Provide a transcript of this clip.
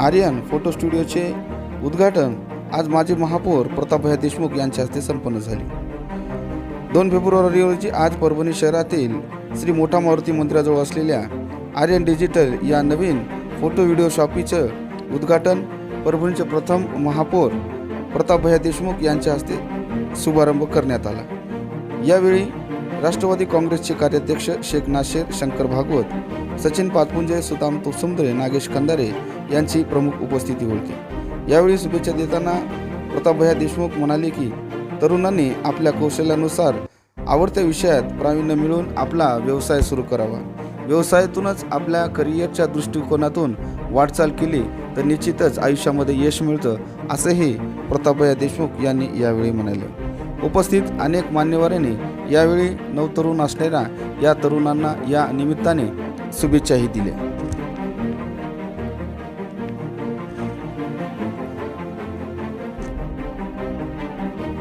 Aryan photo स्टुडिओचे उद्घाटन आज माजी महापौर प्रतापभया देशमुख यांच्या हस्ते संपन्न झाले. दोन फेब्रुवारी रोजी आज परभणी शहरातील श्री मोठा मारुती मंदिराजवळ असलेल्या आर्यन डिजिटल या नवीन फोटो व्हिडिओ शॉपीचं उद्घाटन परभणीचे प्रथम महापौर प्रतापभया देशमुख यांच्या हस्ते शुभारंभ करण्यात आला. यावेळी राष्ट्रवादी काँग्रेसचे कार्याध्यक्ष शेख नाशेर शंकर भागवत सचिन पाचपुंजे सुदाम तुसुंदरे नागेश कंदारे यांची प्रमुख उपस्थिती होती. यावेळी शुभेच्छा देताना प्रतापभया देशमुख म्हणाले की तरुणांनी आपल्या कौशल्यानुसार आवडत्या विषयात प्रावीण्य मिळून आपला व्यवसाय सुरू करावा. व्यवसायातूनच आपल्या करिअरच्या दृष्टिकोनातून वाटचाल केली तर निश्चितच आयुष्यामध्ये यश मिळतं असंही प्रतापभया देशमुख यांनी यावेळी म्हणाले. उपस्थित अनेक मान्यवरांनी यावेळी नवतरुण असणाऱ्या या तरुणांना या निमित्ताने शुभेच्छाही दिल्या.